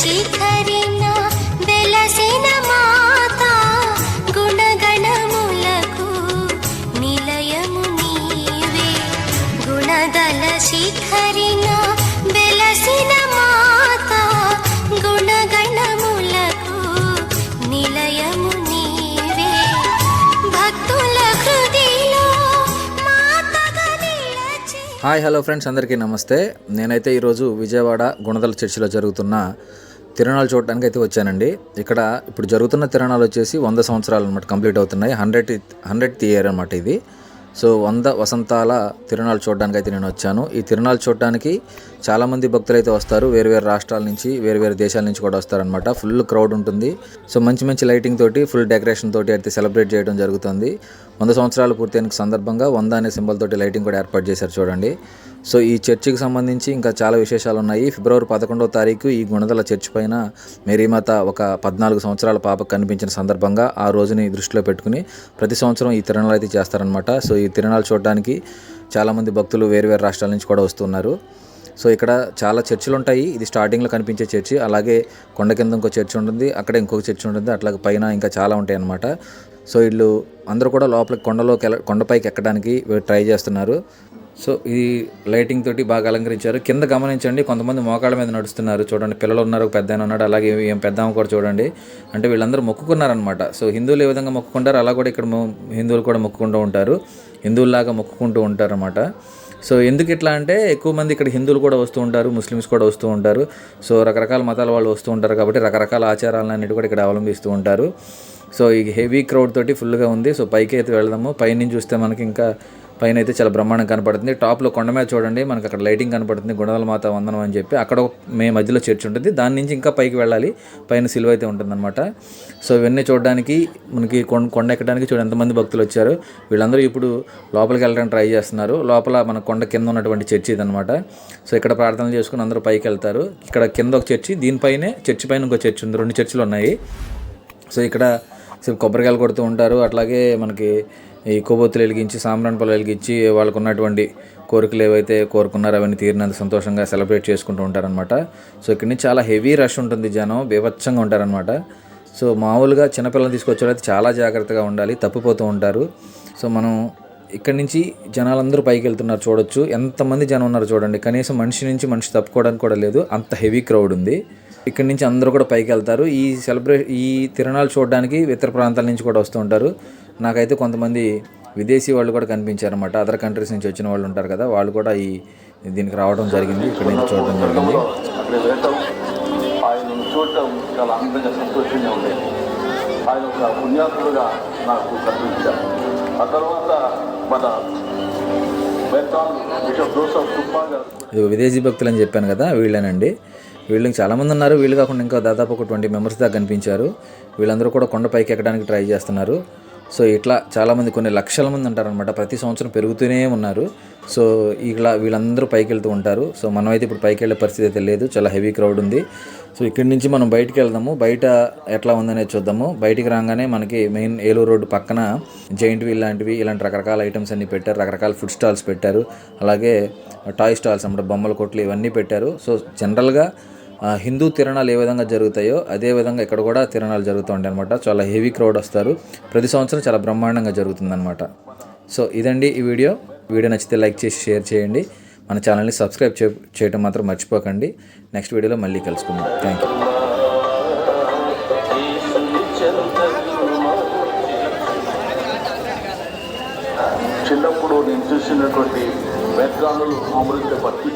శిఖరిన వెలసిన మాత గుణగణములకు నిలయము నీవే. గుణదల శిఖరిన వెలసిన మాత గుణగణములకు నిలయము నీవే. భక్తుల హాయ్ హలో ఫ్రెండ్స్ అందరికీ నమస్తే. నేనైతే ఈరోజు విజయవాడ గుణదల చర్చిలో జరుగుతున్న తిరణాలు చూడడానికి అయితే వచ్చానండి. ఇక్కడ ఇప్పుడు జరుగుతున్న తిరణాలు వచ్చేసి వంద సంవత్సరాలు అనమాట కంప్లీట్ అవుతున్నాయి. హండ్రెడ్ హండ్రెడ్ ఇయర్ అనమాట ఇది. సో వంద వసంతాల తిరణాలు చూడడానికి అయితే నేను వచ్చాను. ఈ తిరణాలు చూడడానికి చాలామంది భక్తులు అయితే వస్తారు. వేరు వేరు రాష్ట్రాల నుంచి వేరు వేరు దేశాల నుంచి కూడా వస్తారనమాట ఫుల్ క్రౌడ్ ఉంటుంది. సో మంచి మంచి లైటింగ్ తోటి ఫుల్ డెకరేషన్ తోటి అయితే సెలబ్రేట్ చేయడం జరుగుతుంది. వంద సంవత్సరాలు పూర్తయిన సందర్భంగా వంద అనే సింబల్ తోటి లైటింగ్ కూడా ఏర్పాటు చేశారు చూడండి. సో ఈ చర్చికి సంబంధించి ఇంకా చాలా విశేషాలు ఉన్నాయి ఫిబ్రవరి పదకొండవ తారీఖు ఈ గుణదల చర్చ్ పైన మేరీమాత ఒక పద్నాలుగు సంవత్సరాల పాప కనిపించిన సందర్భంగా ఆ రోజుని దృష్టిలో పెట్టుకుని ప్రతి సంవత్సరం ఈ తిరణాలు అయితే చేస్తారనమాట సో ఈ తిరణాలు చూడడానికి చాలామంది భక్తులు వేరు వేరు రాష్ట్రాల నుంచి కూడా వస్తున్నారు. సో ఇక్కడ చాలా చర్చిలు ఉంటాయి ఇది స్టార్టింగ్లో కనిపించే చర్చి. అలాగే కొండ కింద ఇంకో చర్చి ఉంటుంది. అక్కడ ఇంకొక చర్చి ఉంటుంది. అట్లాగే పైన ఇంకా చాలా ఉంటాయి అన్నమాట సో వీళ్ళు అందరూ కూడా లోపలికి కొండలోకి కొండపైకి ఎక్కడానికి ట్రై చేస్తున్నారు. సో ఈ లైటింగ్ తోటి బాగా అలంకరించారు. కింద గమనించండి కొంతమంది మోకాళ్ళ మీద నడుస్తున్నారు. చూడండి పిల్లలు ఉన్నారు ఒక పెద్ద ఉన్నాడు అలాగే ఏం పెద్ద కూడా చూడండి. అంటే వీళ్ళందరూ మొక్కుకున్నారనమాట సో హిందువులు ఏ విధంగా మొక్కుకుంటారు అలా కూడా ఇక్కడ హిందువులు కూడా మొక్కుకుంటూ ఉంటారు. హిందువుల్లాగా మొక్కుకుంటూ ఉంటారన్నమాట. సో ఎందుకు ఇట్లా అంటే ఎక్కువ మంది ఇక్కడ హిందువులు కూడా వస్తూ ఉంటారు ముస్లిమ్స్ కూడా వస్తూ ఉంటారు. సో రకరకాల మతాల వాళ్ళు వస్తూ ఉంటారు కాబట్టి రకరకాల ఆచారాలన్నిటి కూడా ఇక్కడ అవలంబిస్తూ ఉంటారు. సో ఈ హెవీ క్రౌడ్ తోటి ఫుల్గా ఉంది. సో పైకి అయితే వెళ్దాము. పైనుంచి చూస్తే మనకి ఇంకా పైన అయితే చాలా బ్రహ్మాండం కనపడుతుంది. టాప్లో కొండ మీద చూడండి మనకి అక్కడ లైటింగ్ కనపడుతుంది. గుణదల మాత వందనం అని చెప్పి అక్కడ మే మధ్యలో చర్చ్ ఉంటుంది. దాని నుంచి ఇంకా పైకి వెళ్ళాలి. పైన సిలువ అయితే ఉంటుందన్నమాట. సో ఇవన్నీ చూడడానికి మనకి కొండ కొండ ఎక్కడానికి చూడ ఎంతమంది భక్తులు వచ్చారు. వీళ్ళందరూ ఇప్పుడు లోపలికి వెళ్ళడానికి ట్రై చేస్తున్నారు. లోపల మన కొండ కింద ఉన్నటువంటి చర్చి ఇదనమాట సో ఇక్కడ ప్రార్థనలు చేసుకుని అందరూ పైకి వెళ్తారు. ఇక్కడ కింద ఒక చర్చి దీనిపైనే చర్చి పైన ఇంకో చర్చి ఉంది. రెండు చర్చిలు ఉన్నాయి. సో ఇక్కడ సో కొబ్బరికాయలు కొడుతూ ఉంటారు. అట్లాగే మనకి ఈ కొవ్వొత్తులు వెలిగించి సాంబ్రాన్ పొలం వెలిగించి వాళ్ళకు ఉన్నటువంటి కోరికలు ఏవైతే కోరుకున్నారో అవన్నీ తీరినంత సంతోషంగా సెలబ్రేట్ చేసుకుంటూ ఉంటారనమాట సో ఇక్కడ నుంచి చాలా హెవీ రష్ ఉంటుంది జనం బీభత్సంగా ఉంటారనమాట సో మామూలుగా చిన్నపిల్లలు తీసుకొచ్చేటైతే చాలా జాగ్రత్తగా ఉండాలి తప్పిపోతూ ఉంటారు. సో మనం ఇక్కడి నుంచి జనాలందరూ పైకి వెళ్తున్నారు చూడొచ్చు. ఎంతమంది జనం ఉన్నారు చూడండి. కనీసం మనిషి నుంచి మనిషి తప్పుకోవడానికి కూడా లేదు. అంత హెవీ క్రౌడ్ ఉంది. ఇక్కడి నుంచి అందరూ కూడా పైకి వెళ్తారు. ఈ సెలబ్రేట్ ఈ తిరణాలు చూడడానికి ఇతర ప్రాంతాల నుంచి కూడా వస్తూ ఉంటారు. నాకైతే కొంతమంది విదేశీ వాళ్ళు కూడా కనిపించారు అనమాట అదర్ కంట్రీస్ నుంచి వచ్చిన వాళ్ళు ఉంటారు కదా వాళ్ళు కూడా ఈ దీనికి రావడం జరిగింది. ఇక్కడ నుంచి చూడడం జరిగింది. అక్కడ వెళ్ళటం ఆయనను చూడటం చాలా ఆనందంగా సంతోషంగా ఉండేది ఆయన ఒక పుణ్యాత్ముడుగా నాకు కనిపించారు. ఆ తర్వాత మన బెత్తాన్ బిషప్ జోసఫ్ తుప్పా గారు ఇది విదేశీ భక్తులు అని చెప్పాను కదా వీళ్ళేనండి. వీళ్ళకి చాలామంది ఉన్నారు. వీళ్ళు కాకుండా ఇంకా దాదాపు ఒక ట్వంటీ మెంబర్స్ దాకా కనిపించారు. వీళ్ళందరూ కూడా కొండపైకి ఎక్కడానికి ట్రై చేస్తున్నారు. సో ఇట్లా చాలామంది కొన్ని లక్షల మంది ఉంటారనమాట ప్రతి సంవత్సరం పెరుగుతూనే ఉన్నారు. సో ఇలా వీళ్ళందరూ పైకి వెళ్తూ ఉంటారు. సో మనమైతే ఇప్పుడు పైకి వెళ్ళే పరిస్థితి అయితే లేదు. చాలా హెవీ క్రౌడ్ ఉంది. సో ఇక్కడి నుంచి మనం బయటికి వెళ్దాము. బయట ఎట్లా ఉందనేది చూద్దాము. బయటికి రాగానే మనకి మెయిన్ ఏలూరు రోడ్డు పక్కన జైంట్ వీల్ లాంటివి ఇలాంటి రకరకాల ఐటమ్స్ అన్నీ పెట్టారు. రకరకాల ఫుడ్ స్టాల్స్ పెట్టారు. అలాగే టాయ్ స్టాల్స్ అన్నమాట బొమ్మల కొట్లు ఇవన్నీ పెట్టారు. సో జనరల్గా హిందూ తిరణాలు ఏ విధంగా జరుగుతాయో అదే విధంగా ఇక్కడ కూడా తిరణాలు జరుగుతూ ఉంటాయి అనమాట చాలా హెవీ క్రౌడ్ వస్తారు. ప్రతి సంవత్సరం చాలా బ్రహ్మాండంగా జరుగుతుందన్నమాట. సో ఇదండి ఈ వీడియో. వీడియో నచ్చితే లైక్ చేసి షేర్ చేయండి. మన ఛానల్ని సబ్స్క్రైబ్ చే చేయటం మాత్రం మర్చిపోకండి. నెక్స్ట్ వీడియోలో మళ్ళీ కలుసుకుందాం. థ్యాంక్ యూ చిన్నప్పుడు నేను చూసినటువంటి వేద్రాలు మామూలుగా భక్తి